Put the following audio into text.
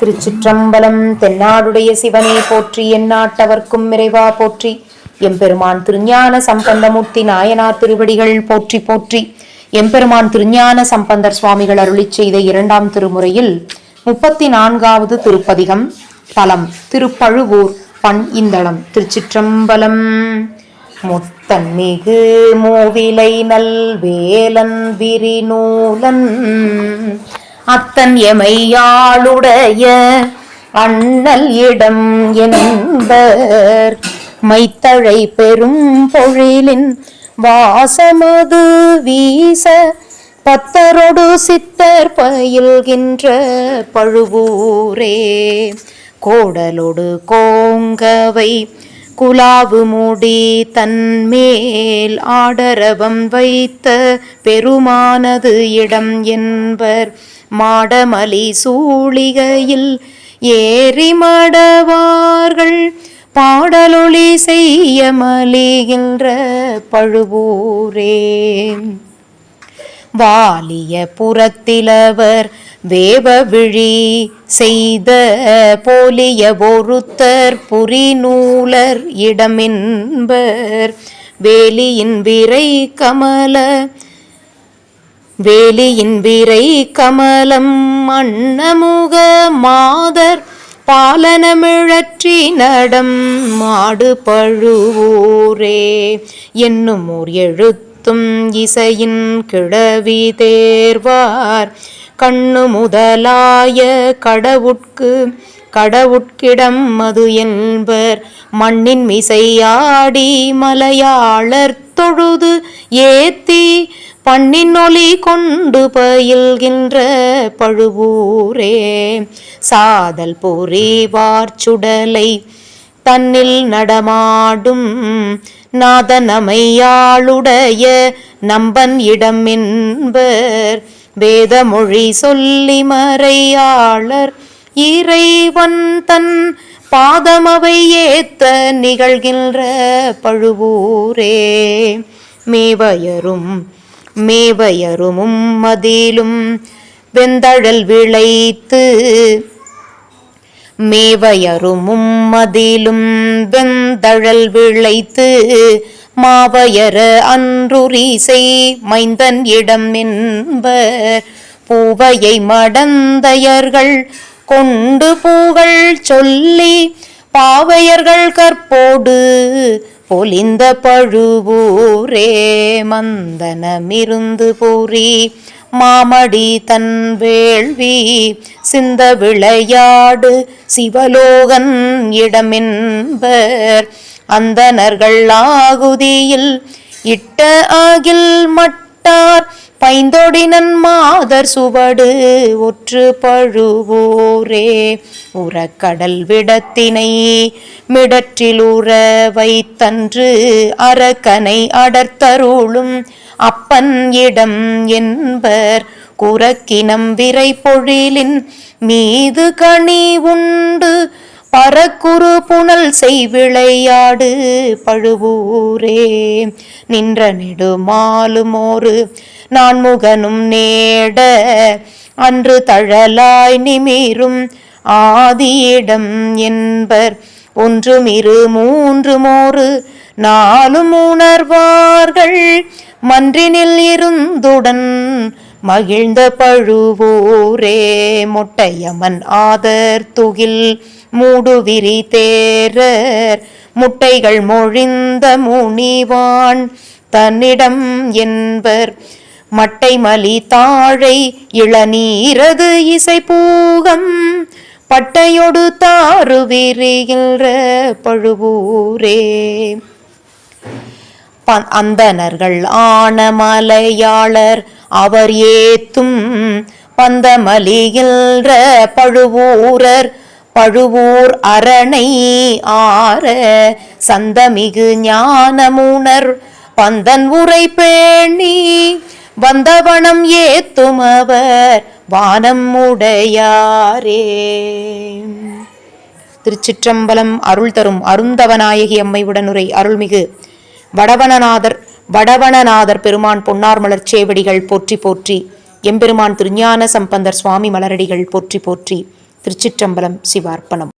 திருச்சிற்றம்பலம் தென்னாடுடைய சிவனே போற்றி எந்நாட்டவர்க்கும் இறைவா போற்றி. எம்பெருமான் திருஞான சம்பந்தமூர்த்தி நாயனார் திருவடிகள் போற்றி போற்றி. எம்பெருமான் திருஞான சம்பந்தர் சுவாமிகள் அருளி செய்த இரண்டாம் திருமுறையில் முப்பத்தி நான்காவது திருப்பதிகம் தலம் திருப்பழுவூர் பண் இந்தளம் திருச்சிற்றம்பலம். முத்தன்மிகு மூவிலை நல்வேலன் விரிநூலன் அத்தன் எமையாளுடைய அண்ணல் இடம் என்பர். மைத்தழை பெரும் பொழிலின் வாசமது வீச பத்தரொடு சித்தர் பயில்கின்ற பழுவூரே. கோடலொடு கோங்கவை குலாவு மூடி தன்மேல் ஆடரவம் வைத்த பெருமானது இடம் என்பர். மாடமலி சூழிகையில் ஏறி மடவார்கள். பாடலொளி செய்ய மலிகின்ற பழுவூரே. வாலிய புறத்திலவர் வேவ விழி செய்த போலிய ஒருத்தர் புரிநூலர் இடமென்பர். வேலியின் விரை கமல வேலியின் விரை கமலம் அன்னமுக மாதர் பாலனமிழற்றி நடம் மாடு பழுவூரே. என்னும் ஓர் எழுத்தும் இசையின் கிழவி தேர்வார். கண்ணு முதலாய கடவுட்கு கடவுட்கிடம் மது என்பர். மண்ணின் மிசையாடி மலையாளர் தொழுது ஏத்தி பண்ணின் ஒளி கொண்டு பயில்கின்ற பழுவூரே. சாதல் பொறிவார் சுடலை தன்னில் நடமாடும் நாதனமையாளுடைய நம்பன் இடம் என்பர் வேதமொழி சொல்லி மறையாளர் இறைவன் தன் பாதமவை ஏத்த நிகழ்கின்ற பழுவூரே. மேவயரும் மேவயருமும் மதிலும் வெந்தழல் விளைத்து மேவயருமும் மதிலும் வெந்தழல் விளைத்து மாவையர அன்றுரிசை மைந்தன் இடம் என்பர். பூவையை மடந்தையர்கள் கொண்டு பூகள் சொல்லி பாவையர்கள் கற்போடு. பொலிந்த பழுவூரே மந்தனமிருந்து பூரி மாமடி தன் வேள்வி சிந்த விளையாடு சிவலோகன் இடமென்பர். அந்தனர்கள் ஆகுதியில் இட்ட ஆகில் மட்டார் பைந்தொடினன் மாதர் சுவடு ஒற்று பழுவோரே. உறக்கடல் விடத்தினை மிடற்றில் உற வைத்தன்று அரக்கனை அடர்த்தருளும் அப்பன் இடம் என்பர் குரக்கினம் விரை பொழிலின் மீது கனி உண்டு பறக்குறு புனல் செய் விளையாடு பழுவூரே. நின்ற நெடுமாலுமோரு நான்முகனும் நேட. அன்று தழலாய் நிமிரும் ஆதியிடம் என்பர். ஒன்றும் இரு மூன்று மோறு நாலும் உணர்வார்கள். மன்றினில் இருந்துடன் மகிழ்ந்த பழுவூரே மொட்டையமன் ஆதர் துகில் மூடுவிரி தேரர் முட்டைகள் மொழிந்த முனிவான் தன்னிடம் என்பர். மட்டை மலி தாழை இளநீரது இசை பூகம் பட்டையொடு தாறு விரிகின்ற பழுவூரே. அந்தனர்கள் ஆன மலையாளர் அவர் ஏத்தும் பந்தமலிகின்ற பழுவூரர் பழுவூர் அரணை ஆர சந்தமிகு ஞானமுணர். பந்தன் உரை பேணி வந்தவனம் ஏத்தும் அவர் வானம் உடையாரே. திருச்சிற்றம்பலம் அருள் தரும் அருந்தவநாயகி அம்மை உடனுரை அருள்மிகு வடவனநாதர் வடவனநாதர் பெருமான் பொன்னார் மலர் சேவடிகள் போற்றி போற்றி எம்பெருமான் திருஞான சம்பந்தர் சுவாமி மலரடிகள் போற்றி போற்றி திருச்சிற்றம்பலம் சிவார்ப்பணம்.